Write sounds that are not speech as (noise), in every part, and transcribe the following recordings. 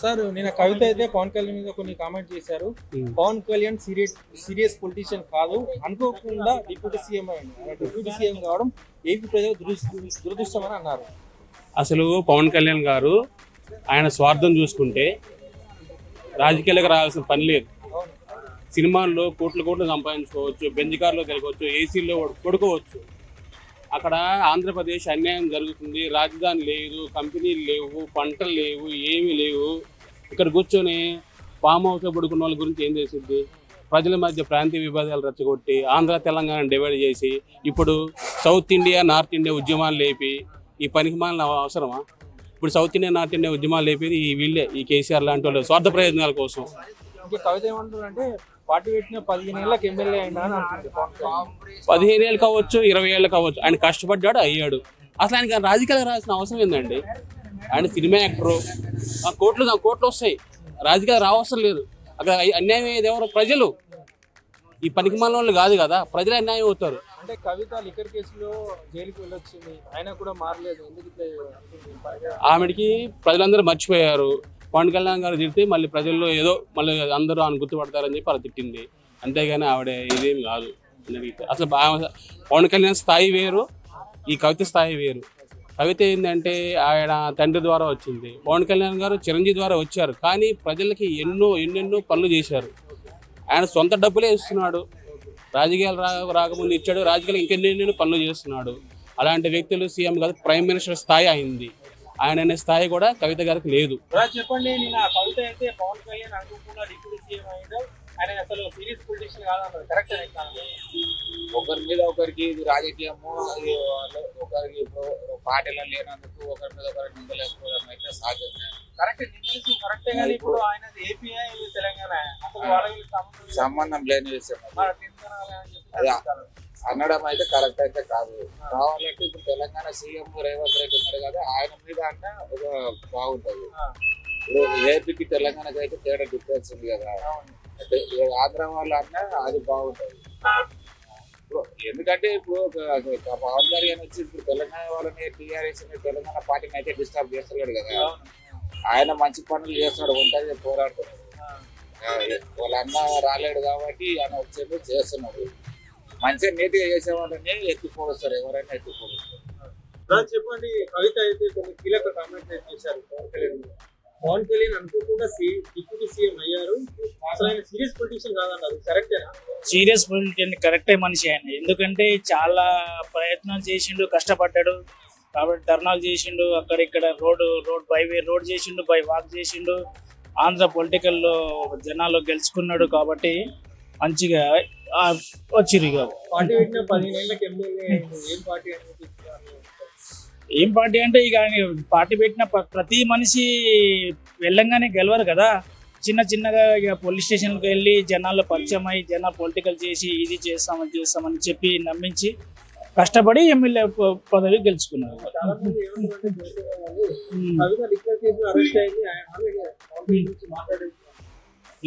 Sir నేను కవిత అయితే పవన్ కళ్యాణ్ మీద కొన్ని కామెంట్ చేశారు. Pawan Kalyan serious serious politician కాదు. అనుకోకుండా డిప్యూటీ సీఎం ఆయన డిప్యూటీ సీఎం కావడం ఏపీ ప్రజలు దురదృ- దురదృష్టం అని అన్నారు. అసలు పవన్ కళ్యాణ్ గారు ఆయన స్వార్థం చూసుకుంటే రాజకీయాలకు రావాల్సిన పని లేదు. సినిమాల్లో కోట్లు కోట్లు సంపాదించుకోవచ్చు బెంజ్ కార్లో తిరగవచ్చు ఏసీలో పడుకోవచ్చు అక్కడ ఆంధ్రప్రదేశ్ అన్యాయం జరుగుతుంది. రాజధాని లేదు కంపెనీలు లేవు పంటలు లేవు ఏమీ లేవు. ఇక్కడ కూర్చొని ఫామ్ హౌస్లో పడుకున్న వాళ్ళ గురించి ఏం చేసిద్ది? ప్రజల మధ్య ప్రాంతీయ విభేదాలు రెచ్చగొట్టి ఆంధ్ర తెలంగాణ డివైడ్ చేసి ఇప్పుడు సౌత్ ఇండియా నార్త్ ఇండియా ఉద్యమాలు లేపి ఈ పనికి మాలిన అవసరమా? ఇప్పుడు సౌత్ ఇండియా నార్త్ ఇండియా ఉద్యమాలు లేపి ఈ వీళ్ళే ఈ కేసీఆర్ లాంటి వాళ్ళు స్వార్థ ప్రయోజనాల కోసం. ఇంకా కవిత అంటే పార్టీ పెట్టిన పదిహేను ఏళ్ళకి ఎమ్మెల్యే అయినా అని అంటుంది. పదిహేను ఏళ్ళు కావచ్చు ఇరవై ఏళ్ళు కావచ్చు ఆయన కష్టపడ్డాడు అయ్యాడు. అసలు ఆయనకి రాజకీయాలు రావాల్సిన అవసరం ఏందండి? ఆయన సినిమా యాక్టరు. ఆ కోట్లు ఆ కోట్లు వస్తాయి. రాజకీయాలు రావసరం లేదు. అక్కడ అన్యాయం అయ్యేది ఎవరు? ప్రజలు. ఈ పనికి వాళ్ళు కాదు కదా ప్రజలే అన్యాయం అవుతారు. అంటే కవిత లిక్కర్ కేసులో జైలుకి వెళ్ళొచ్చింది. అయినా కూడా మారలేదు. ఎందుకు? ఆమెడికి ప్రజలందరూ మర్చిపోయారు. పవన్ కళ్యాణ్ గారు తిడితే మళ్ళీ ప్రజల్లో ఏదో మళ్ళీ అందరూ ఆయన గుర్తుపడతారని చెప్పి అలా తిట్టింది. అంతేగాని ఆవిడ ఇదేం కాదు అసలు పవన్ కళ్యాణ్ స్థాయి వేరు ఈ కవిత స్థాయి వేరు. కవిత ఏంటంటే ఆయన తండ్రి ద్వారా వచ్చింది. పవన్ కళ్యాణ్ గారు చిరంజీవి ద్వారా వచ్చారు. కానీ ప్రజలకి ఎన్నో ఎన్నెన్నో పనులు చేశారు. ఆయన సొంత డబ్బులే ఇస్తున్నాడు. రాజకీయాలు రా రాకముందు ఇచ్చాడు. రాజకీయాలు ఇంకెన్నెన్నెన్నో పనులు చేస్తున్నాడు. అలాంటి వ్యక్తులు సీఎం కాదు ప్రైమ్ మినిస్టర్ స్థాయి అయింది. ఆయన అనే స్థాయి కూడా కవిత గారికి లేదు. చెప్పండి నేను ఆ కవిత అయితే పవన్ కళ్యాణ్ అనుకోకుండా డిప్యూటీ సీఎం అయ్యాడు. ఆయన అసలు సీరియస్ పొలిటీషియన్ కాదన్నారు. కరెక్ట్ ఒకరి మీద ఒకరికి ఇది రాజకీయము ఒకరికి ఇప్పుడు పార్టీలో లేనందుకు ఒకరి మీద ఒకరికి నిందలేకపోవడం అయితే సహజమే కరెక్ట్ నిందిస్తూ కరెక్టే కానీ ఇప్పుడు ఆయన ఏపీఐ తెలంగాణ. అసలు వాళ్ళకి సంబంధం సంబంధం లేని విషయం అది. అనడం అయితే కరెక్ట్ అయితే కాదు. కావాలంటే ఇప్పుడు తెలంగాణ సీఎం రేవంత్ రెడ్డి ఉన్నారు కదా ఆయన మీద అన్న ఒక బాగుంటది. ఇప్పుడు ఏపీకి తెలంగాణకి అయితే తేడా డిఫరెన్స్ ఉంది కదా. అంటే ఆంధ్ర వాళ్ళు అన్న అది బాగుంటది. ఎందుకంటే ఇప్పుడు పవన్ కళ్యాణ్ వచ్చి ఇప్పుడు తెలంగాణ వాళ్ళని టీఆర్ఎస్ తెలంగాణ పార్టీని అయితే డిస్టర్బ్ చేస్తలేడు కదా. ఆయన మంచి పనులు చేస్తున్నాడు ఉంటుంది పోరాడుతున్నాడు. వాళ్ళ అన్న రాలేడు కాబట్టి ఆయన వచ్చేది చేస్తున్నాడు. మంచిగా నీట్గా చేసే వాళ్ళని ఎత్తిపోడుస్తారు ఎవరైనా ఎత్తిపోడుస్తారు ఇలా చెప్పండి కవిత అయితే కొన్ని కీలక కామెంట్స్ చేశారు పవన్ కళ్యాణ్. పవన్ కళ్యాణ్ అనుకోకుండా డిప్యూటీ సీఎం అయ్యారు. అసలు ఆయన సీరియస్ పొలిటీషియన్ కాదన్నారు కరెక్టేనా? సీరియస్ పొలిటికల్ కరెక్టే మనిషి ఆయన. ఎందుకంటే చాలా ప్రయత్నాలు చేసిండు కష్టపడ్డాడు. కాబట్టి ధర్నాలు చేసిండు అక్కడ ఇక్కడ road road by way road చేసిండు బై వాక్ చేసిండు. ఆంధ్ర పొలిటికల్లో జనాలు గెలుచుకున్నాడు కాబట్టి మంచిగా వచ్చిర్రు ఇక. ఏం పార్టీ అంటే ఇక పార్టీ పెట్టిన ప్ర- ప్రతి మనిషి వెళ్ళంగానే గెలవరు కదా. చిన్న చిన్నగా ఇక పోలీస్ స్టేషన్కి వెళ్ళి జనాల్లో పరిచయం అయ్యి జనాలు పొలిటికల్ చేసి ఇది చేస్తామని చేస్తామని చెప్పి నమ్మించి కష్టపడి ఎమ్మెల్యే పదవి గెలుచుకున్నారు.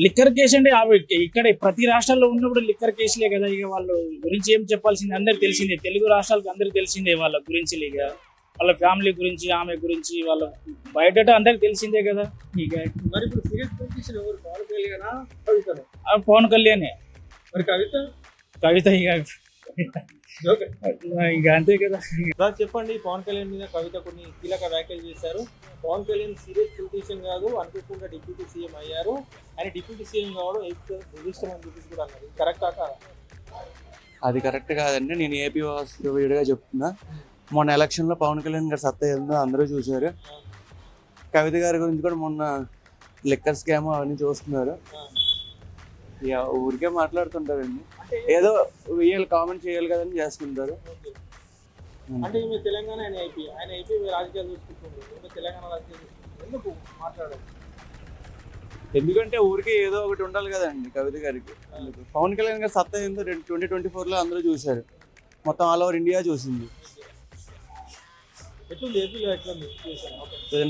లిక్కర్ కేసు అంటే ఆవి ఇక్కడ ప్రతి రాష్ట్రాల్లో ఉన్నప్పుడు లిక్కర్ కేసులే కదా ఇక వాళ్ళు గురించి ఏం చెప్పాల్సింది? అందరికి తెలిసిందే. తెలుగు రాష్ట్రాలకు అందరికి తెలిసిందే వాళ్ళ గురించి ఇక. వాళ్ళ ఫ్యామిలీ గురించి ఆమె గురించి వాళ్ళ బయట అందరికి తెలిసిందే కదా. ఇక మరి ఇప్పుడు పవన్ కళ్యాణా. మరి కవిత? కవిత ఇక (laughs) ఇక అంతే కదా. ఇలా చెప్పండి పవన్ కళ్యాణ్ మీద కవిత కొన్ని కీలక వ్యాఖ్యలు చేశారు. పవన్ కళ్యాణ్ సీరియస్ పొలిటీషియన్ కాదు అనుకోకుండా డిప్యూటీ సీఎం అయ్యారు. ఆయన డిప్యూటీ సీఎం కావడం దురదృష్టం అని చెప్పేసి కూడా అన్నారు. కరెక్టా కాదా? అది కరెక్ట్ కాదండి. నేను ఏపీ వీడిగా చెప్తున్నా. మొన్న ఎలక్షన్లో పవన్ కళ్యాణ్ గారు సత్తా ఏందో అందరూ చూశారు. కవిత గారి గురించి కూడా మొన్న లిక్కర్ స్కామ్ అవన్నీ చూస్తున్నారు. ఊరికే మాట్లాడుతుంటారండి. ఏదో వీళ్ళు కామెంట్ చేయాలి కదని చేస్తుంటారు. అంటే ఈమె తెలంగాణ ఆయన ఐపీ ఆయన ఐపీ రాజకీయాలు తెలంగాణ రాజకీయాలు ఎందుకు మాట్లాడారు? ఎందుకంటే ఊరికే ఏదో ఒకటి ఉండాలి కదండి కవిత గారికి. పవన్ కళ్యాణ్ గారు సత్తా ఏందో ట్వంటీ ట్వంటీ ఫోర్లో అందరూ చూశారు. మొత్తం ఆల్ ఓవర్ ఇండియా చూసింది.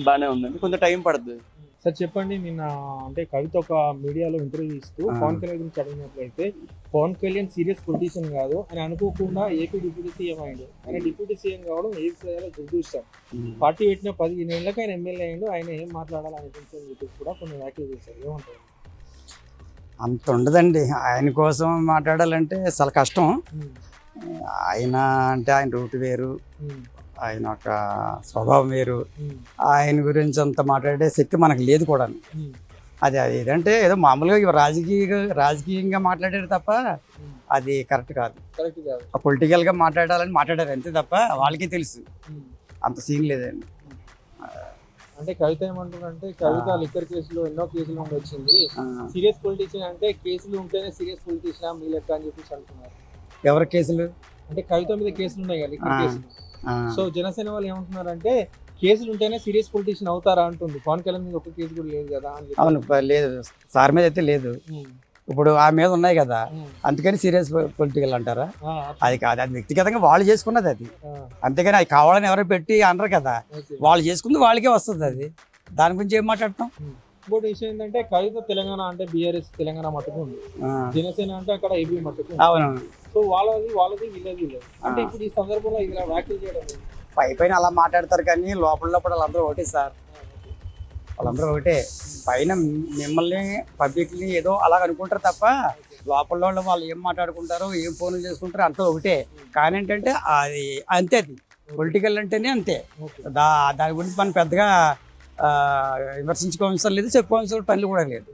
బాగానే ఉందండి. కొంచెం టైం పడుతుంది సార్ చెప్పండి నిన్న అంటే కవిత ఒక మీడియాలో ఇంటర్వ్యూ ఇస్తూ. పవన్ కళ్యాణ్ గురించి అడిగినట్లయితే పవన్ కళ్యాణ్ సీరియస్ పొలిటీషియన్ కాదు అని అనుకోకుండా ఏపీ డిప్యూటీ సీఎం అయ్యాడు ఆయన డిప్యూటీ సీఎం కావడం ఏపీ ప్రజల దురదృష్టం. పార్టీ పెట్టిన పదిహేను ఏళ్ళకి ఆయన ఎమ్మెల్యే అయ్యాడు ఆయన ఏం మాట్లాడాలనిపించింది చెప్పేసి కూడా కొన్ని వ్యాఖ్యలు చేశారు. ఏమంటారు? అంత ఉండదండి. ఆయన కోసం మాట్లాడాలంటే చాలా కష్టం. ఆయన అంటే ఆయన రూట్ వేరు. ఆయన ఒక స్వభావం వేరు. ఆయన గురించి అంత మాట్లాడే శక్తి మనకు లేదు కూడా అది అది ఏదంటే ఏదో మామూలుగా ఇవి రాజకీయ రాజకీయంగా మాట్లాడారు తప్ప. అది కరెక్ట్ కాదు. కరెక్ట్ కాదు. ఆ పొలిటికల్గా మాట్లాడాలని మాట్లాడారు అంతే తప్ప వాళ్ళకి తెలుసు. అంత సీన్ లేదండి. అంటే కవిత ఏమంటారంటే కవిత లిక్కర్ కేసులో ఎన్నో కేసులు వచ్చింది. సీరియస్ పొలిటీషియన్ అంటే కేసులు ఉంటేనే సీరియస్ పొలిటీషియన్ మీ లెక్క అని చెప్పేసి అంటున్నారు. ఎవరి కేసులు? అంటే కవిత మీద కేసులు ఉన్నాయి కదా లిక్కర్. కేసులు. సో జనసేన వాళ్ళు ఏమంటున్నారంటే కేసులు ఉంటేనే సీరియస్ పొలిటీషియన్ అవుతారా అంటుంది. పవన్ కళ్యాణ్ మీద ఒక కేసు కూడా లేదు కదా అని అవును లేదు. సార్ మీద అయితే లేదు. ఇప్పుడు ఆ మీద ఉన్నాయి కదా. అందుకని సీరియస్ పొలిటికల్ అంటారా? అది కాదు. అది వ్యక్తిగతంగా వాళ్ళు చేసుకున్నది అది. అంతేగాని అది కావాలని ఎవరో పెట్టి అనరు కదా. వాళ్ళు చేసుకుంది వాళ్ళకే వస్తుంది అది. దాని గురించి ఏం మాట్లాడతాం ఇంకోటి విషయం ఏంటంటే కవిత తెలంగాణ అంటే బీఆర్ఎస్ తెలంగాణ మట్టుకు ఉంది జనసేన అంటే అక్కడ ఏపీ మట్టుకు. అవును సో వాళ్ళది వాళ్ళది వీళ్ళది వీళ్ళది అంటే. ఇప్పుడు ఈ సందర్భంలో ఇలా వ్యాఖ్యలు చేయడం? పై పైన అలా మాట్లాడతారు కానీ లోపల లోపల వాళ్ళందరూ ఒకటే సార్. వాళ్ళందరూ ఒకటే పైన మిమ్మల్ని పబ్లిక్ని ఏదో అలా అనుకుంటారు తప్ప లోపల వాళ్ళు వాళ్ళు ఏం మాట్లాడుకుంటారో ఏం ఫోన్లు చేసుకుంటారో అంతా ఒకటే కానీ ఏంటంటే అది అంతే అది పొలిటికల్ అంటేనే అంతే. దా దాని గురించి మనం పెద్దగా విమర్శించుకోవాల్సిన లేదు చెప్పుకోవాల్సిన పనులు కూడా లేదు.